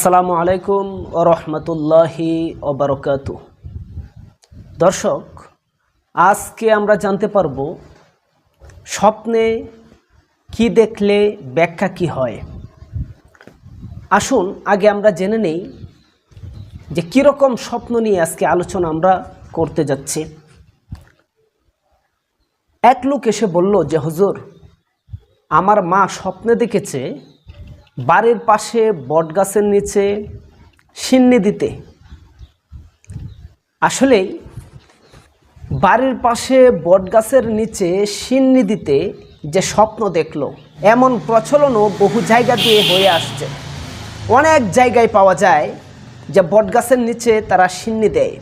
আসসালামু আলাইকুম রহমতুল্লাহি ওবরকাত দর্শক, আজকে আমরা জানতে পারব স্বপ্নে কি দেখলে ব্যাখ্যা কি হয়। আসুন, আগে আমরা জেনে নেই যে কীরকম স্বপ্ন নিয়ে আজকে আলোচনা আমরা করতে যাচ্ছি। এক লোক এসে বলল যে, হুজুর, আমার মা স্বপ্নে দেখেছে বাড়ির পাশে বটগাছের নিচে সিন্নি দিতে। আসলেই বাড়ির পাশে বটগাছের নিচে সিন্নি দিতে যে স্বপ্ন দেখল, এমন প্রচলনও বহু জায়গা দিয়ে হয়ে আসছে। অনেক জায়গায় পাওয়া যায় যে বটগাছের নিচে তারা সিন্নি দেয়।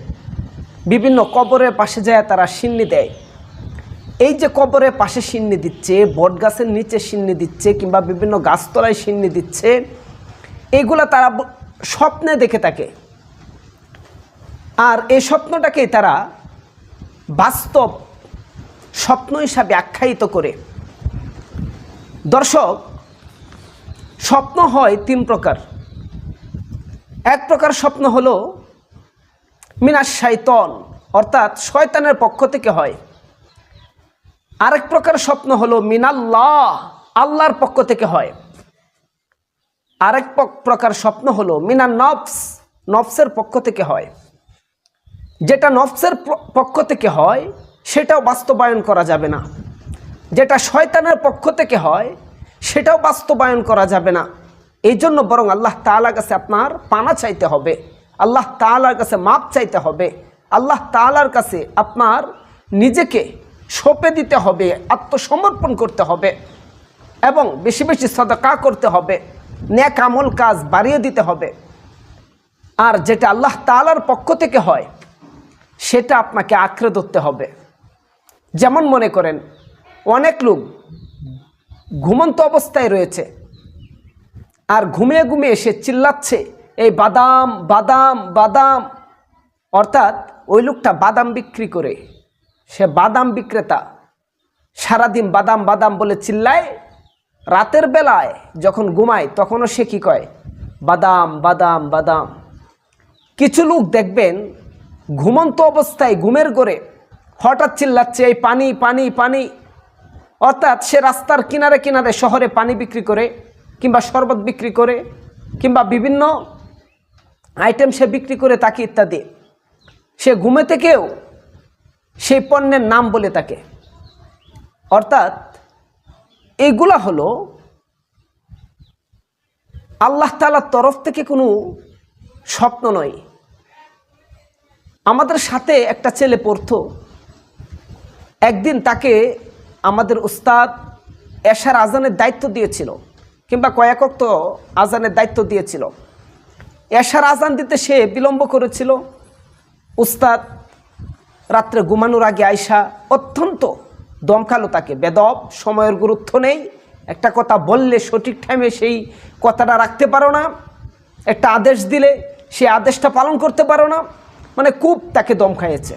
বিভিন্ন কবরের পাশে যায় তারা সিন্নি দেয়। এই যে কবরের পাশে সিন্নি দিচ্ছে, বট গাছের নিচে সিন্নি দিচ্ছে, কিংবা বিভিন্ন গাছতলায় সিন্নি দিচ্ছে, এগুলা তারা স্বপ্নে দেখে থাকে। আর এই স্বপ্নটাকে তারা বাস্তব স্বপ্ন হিসাবে আখ্যায়িত করে। দর্শক, স্বপ্ন হয় তিন প্রকার। এক প্রকার স্বপ্ন হলো মিনাস শাইতন, অর্থাৎ শয়তানের পক্ষ থেকে হয়। আরেক প্রকার স্বপ্ন হলো মিনাল্লাহ, আল্লাহর পক্ষ থেকে হয়। আরেক প্রকার স্বপ্ন হলো মিনান নফস নফসের পক্ষ থেকে হয়। যেটা নফসের পক্ষ থেকে হয়, সেটাও বাস্তবায়ন করা যাবে না। যেটা শয়তানের পক্ষ থেকে হয়, সেটাও বাস্তবায়ন করা যাবে না। এই জন্য বরং আল্লাহ তালার কাছে আপনার পানা চাইতে হবে, আল্লাহ তালার কাছে মাপ চাইতে হবে, আল্লাহ তালার কাছে আপনার নিজেকে সঁপে দিতে হবে, আত্মসমর্পণ করতে হবে এবং বেশি বেশি সদকা করতে হবে ন্যাক আমল কাজ বাড়িয়ে দিতে হবে। আর যেটা আল্লাহ তাআলার পক্ষ থেকে হয়, সেটা আপনাকে আঁকড়ে ধরতে হবে। যেমন মনে করেন, অনেক লোক ঘুমন্ত অবস্থায় রয়েছে আর ঘুমিয়ে ঘুমিয়ে সে চিল্লাচ্ছে, এই বাদাম বাদাম বাদাম, অর্থাৎ ওই লোকটা বাদাম বিক্রি করে। সে বাদাম বিক্রেতা। সারাদিন বাদাম বাদাম বলে চিল্লায়। রাতের বেলায় যখন ঘুমায়, তখনও সে কী কয়? বাদাম বাদাম বাদাম। কিছু লোক দেখবেন ঘুমন্ত অবস্থায় ঘুমের করে হঠাৎ চিল্লাচ্ছে, এই পানি পানি পানি। অর্থাৎ সে রাস্তার কিনারে কিনারে শহরে পানি বিক্রি করে, কিংবা শরবত বিক্রি করে, কিংবা বিভিন্ন আইটেম সে বিক্রি করে, তাকে ইত্যাদি। সে ঘুমে থেকেও সেই পণ্যের নাম বলে তাকে। অর্থাৎ এইগুলা হলো আল্লাহ তালার তরফ থেকে কোনো স্বপ্ন নয়। আমাদের সাথে একটা ছেলে পড়তো। একদিন তাকে আমাদের উস্তাদ এশার আজানের দায়িত্ব দিয়েছিল কিংবা কয়েকক তো আজানের দায়িত্ব দিয়েছিল। এশার আজান দিতে সে বিলম্ব করেছিল। উস্তাদ রাত্রে ঘুমানোর আগে আয়সা অত্যন্ত দমকালো তাকে বেদব, সময়ের গুরুত্ব নেই। একটা কথা বললে সঠিক টাইমে সেই কথাটা রাখতে পারো না। একটা আদেশ দিলে সেই আদেশটা পালন করতে পারো না। মানে খুব তাকে দম খাইয়েছে।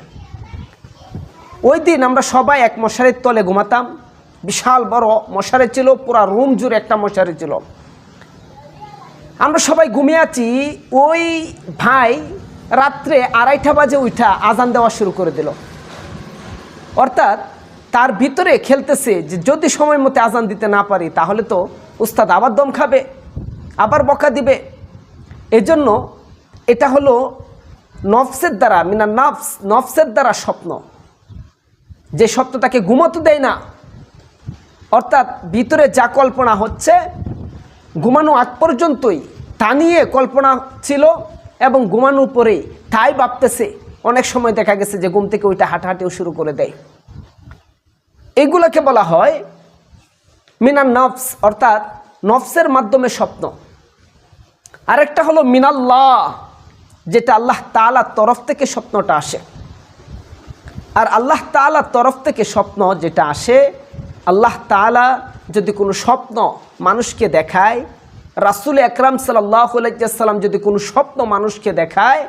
ওই দিন আমরা সবাই এক মশারির তলে ঘুমাতাম। বিশাল বড় মশারি ছিল, পুরা রুম জুড়ে একটা মশারি ছিল। আমরা সবাই ঘুমিয়ে আছি। ওই ভাই রাত্রে আড়াইটা বাজে উঠা আজান দেওয়া শুরু করে দিল। অর্থাৎ তার ভিতরে খেলতেছে যে যদি সময় মতো আজান দিতে না পারি, তাহলে তো উস্তাদ আবার দম খাবে, আবার বকা দিবে। এজন্য এটা হলো নফসের দ্বারা, মিনা নফস, নফসের দ্বারা স্বপ্ন। যে স্বপ্ন তাকে ঘুমোতে দেয় না। অর্থাৎ ভিতরে যা কল্পনা হচ্ছে, ঘুমানো আগ পর্যন্তই তা নিয়ে কল্পনা ছিল এবং ঘুমানোর পরেই তাই ভাবতেছে, অনেক সময় দেখা গেছে যে ঘুম থেকে ওইটা হাঁটাহাঁটিও শুরু করে দেয়। এগুলোকে বলা হয় মিনার নফস, অর্থাৎ নফসের মাধ্যমে স্বপ্ন। আরেকটা হলো মিনাল্লাহ, যেটা আল্লাহ তাআলার তরফ থেকে স্বপ্নটা আসে। আর আল্লাহ তাআলার তরফ থেকে স্বপ্ন যেটা আসে, আল্লাহ তাআলা যদি কোনো স্বপ্ন মানুষকে দেখায় রাসুল আকরাম সাল্লাম যদি কোনো স্বপ্ন মানুষকে দেখায়,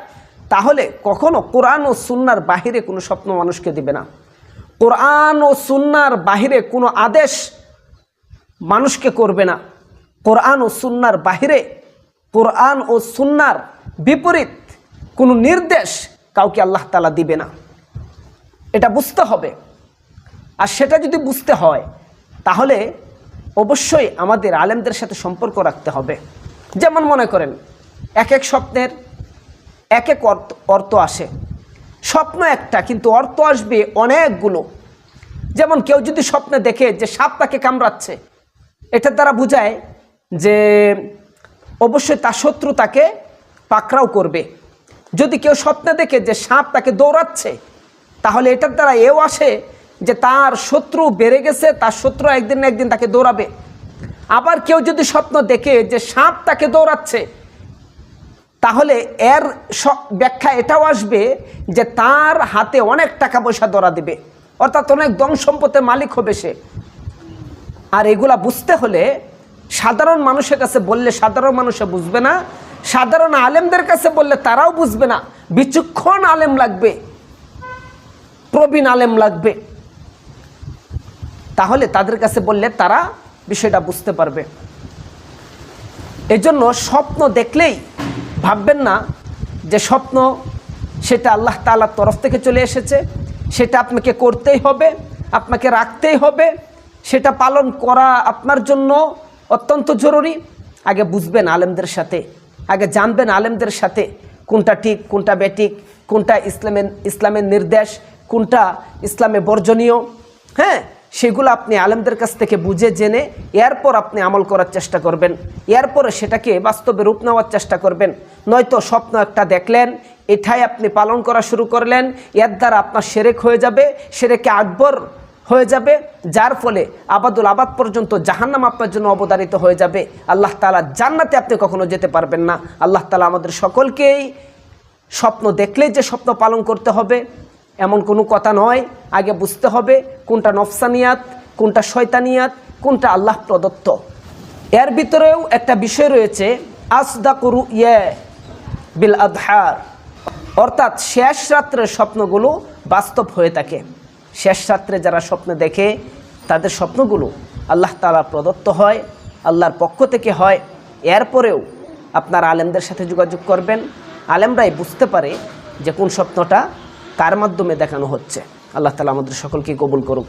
তাহলে কখনো কোরআন ও সুন্নার বাহিরে কোনো স্বপ্ন মানুষকে দিবে না। কোরআন ও সুন্নার বাহিরে কোনো আদেশ মানুষকে করবে না। কোরআন ও সুন্নার বাহিরে, কোরআন ও সুন্নার বিপরীত কোনো নির্দেশ কাউকে আল্লাহ তালা দিবে না। এটা বুঝতে হবে। আর সেটা যদি বুঝতে হয়, তাহলে অবশ্যই আমাদের আলেমদের সাথে সম্পর্ক রাখতে হবে। যেমন মনে করেন, এক এক স্বপ্নের এক এক অর্থ অর্থ আসে। স্বপ্ন একটা, কিন্তু অর্থ আসবে অনেকগুলো। যেমন কেউ যদি স্বপ্নে দেখে যে সাপ তাকে কামড়াচ্ছে এটার দ্বারা বোঝায় যে অবশ্যই তার শত্রু তাকে পাকড়াও করবে। যদি কেউ স্বপ্নে দেখে যে সাপ তাকে দৌড়াচ্ছে, তাহলে এটার দ্বারা এও আসে যে তার শত্রু বেড়ে গেছে, তার শত্রু একদিন না একদিন তাকে দৌড়াবে। আবার কেউ যদি স্বপ্ন দেখে যে সাপ তাকে দৌড়াচ্ছে, তাহলে এর ব্যাখ্যা এটাও আসবে যে তার হাতে অনেক টাকা পয়সা দৌড়া দেবে। অর্থাৎ অনেক দম সম্পদের মালিক হবে সে। আর এগুলা বুঝতে হলে সাধারণ মানুষের কাছে বললে সাধারণ মানুষে বুঝবে না, সাধারণ আলেমদের কাছে বললে তারাও বুঝবে না। বিচক্ষণ আলেম লাগবে, প্রবীণ আলেম লাগবে। তাহলে তাদের কাছে বললে তারা বিষয়টা বুঝতে পারবে। এজন্য স্বপ্ন দেখলেই ভাববেন না যে স্বপ্ন সেটা আল্লাহ তাআলার তরফ থেকে চলে এসেছে, সেটা আপনাকে করতেই হবে, আপনাকে রাখতেই হবে, সেটা পালন করা আপনার জন্য অত্যন্ত জরুরি। আগে বুঝবেন আলেমদের সাথে, আগে জানবেন আলেমদের সাথে কোনটা ঠিক, কোনটা বেঠিক, কোনটা ইসলামের ইসলামের নির্দেশ, কোনটা ইসলামে বর্জনীয়। হ্যাঁ সেগুলো আপনি আলেমদের কাছ থেকে বুঝে জেনে এরপর আপনি আমল করার চেষ্টা করবেন। এরপরে সেটাকে বাস্তবে রূপ নেওয়ার চেষ্টা করবেন। নয়তো স্বপ্ন একটা দেখলেন, এটাই আপনি পালন করা শুরু করলেন, এর দ্বারা আপনার সেরেক হয়ে যাবে, সেরেকে আকবর হয়ে যাবে, যার ফলে আবাদুল আবাদ পর্যন্ত জাহান্নাম আপনার জন্য অবদারিত হয়ে যাবে। আল্লাহ তালা জান্নাতে আপনি কখনো যেতে পারবেন না। আল্লাহ তালা আমাদের সকলকেই স্বপ্ন দেখলেই যে স্বপ্ন পালন করতে হবে এমন কোনো কথা নয়। আগে বুঝতে হবে কোনটা নফসানিয়াত, কোনটা শয়তানিয়াত, কোনটা আল্লাহ প্রদত্ত। এর ভিতরেও একটা বিষয় রয়েছে আসদা করু ইয়ে বিল আধার অর্থাৎ শেষ রাত্রের স্বপ্নগুলো বাস্তব হয়ে থাকে। শেষ রাত্রে যারা স্বপ্ন দেখে, তাদের স্বপ্নগুলো আল্লাহ তালা প্রদত্ত হয়, আল্লাহর পক্ষ থেকে হয়। এরপরেও আপনার আলেমদের সাথে যোগাযোগ করবেন। আলেমরাই বুঝতে পারে যে কোন স্বপ্নটা কার মাধ্যমে দেখানো হচ্ছে? আল্লাহ তালা আমাদের সকলকে কবুল করুক।